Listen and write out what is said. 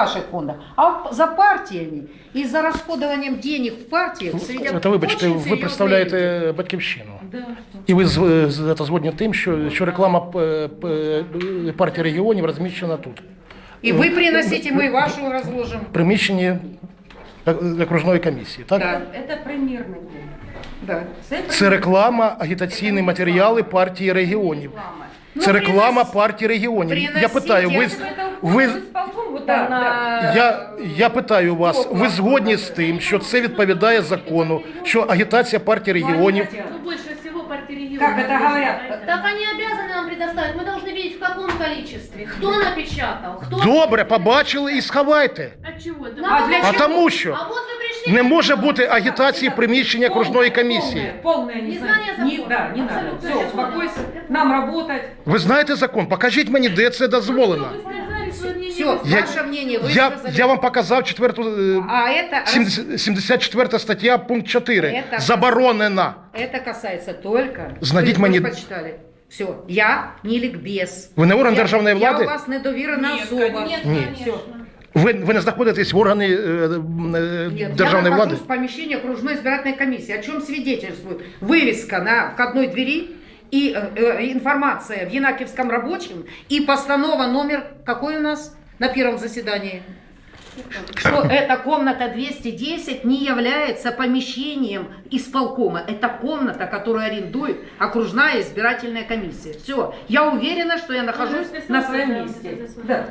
ваших фондах, а за партиями и за расходованием денег в партиях следят Та вибачте, очень ви серьезные представляєте люди. батьківщину. Да. І ви з- з- це згодні тим, що, що реклама п- п- партії регіонів розміщена тут. И вы приносите, мы вашу разложим. в приміщенні е, окружної комісії. Так? Да, Це примірний був. да. Це реклама, агітаційні матеріали партії регіонів. Ну, Це реклама принос- партії регіонів. Я приносіть, питаю, ви, я з- тебе ви, Вот Да, там на... я, я питаю вас, ви згодні з тим, що це відповідає закону, що агітація партії регіонів Ну, больше всего партии регионов. Как это говорят? Так они обязаны нам предоставить. Мы должны видеть, в каком количестве. Кто напечатал, кто... добре побачили і сховайте. От чего? Да А вот- для А тому що А вот вы пришли... не може бути агітації приміщення окружної комісії. Полное, полное Незнание незнание. закона. Не, да, не надо. Абсолютно Все, не успокойся. надо. Нам работать. Ви знаєте закон? Покажіть мені, де це дозволено. Вы сказали свое мнение. Все, вы Я, ваше мнение вы я, сказали. я вам показав четверту е, А это, рас- 70 74 стаття, пункт 4. Это- Заборонена. это касается только... Знайдіть Вы мені- прочитали. Все, я не ликбез. Ви не орган Я- державної влади? Я у вас недовірена Нет, особа. Нет, Ні. конечно. Ви, ви не знаходитесь в органі е, е, Нет, державної я влади? нахожусь в помещении окружной избирательной комиссии. О чем свидетельствует вывеска на входной двери и э, э, информация в Янакиевском рабочем и постанова номер какой у нас На первом заседании? Что эта комната 210 не является помещением исполкома. Это комната, которую арендует окружная избирательная комиссия. Все. Я уверена, что я нахожусь на своем месте. Да.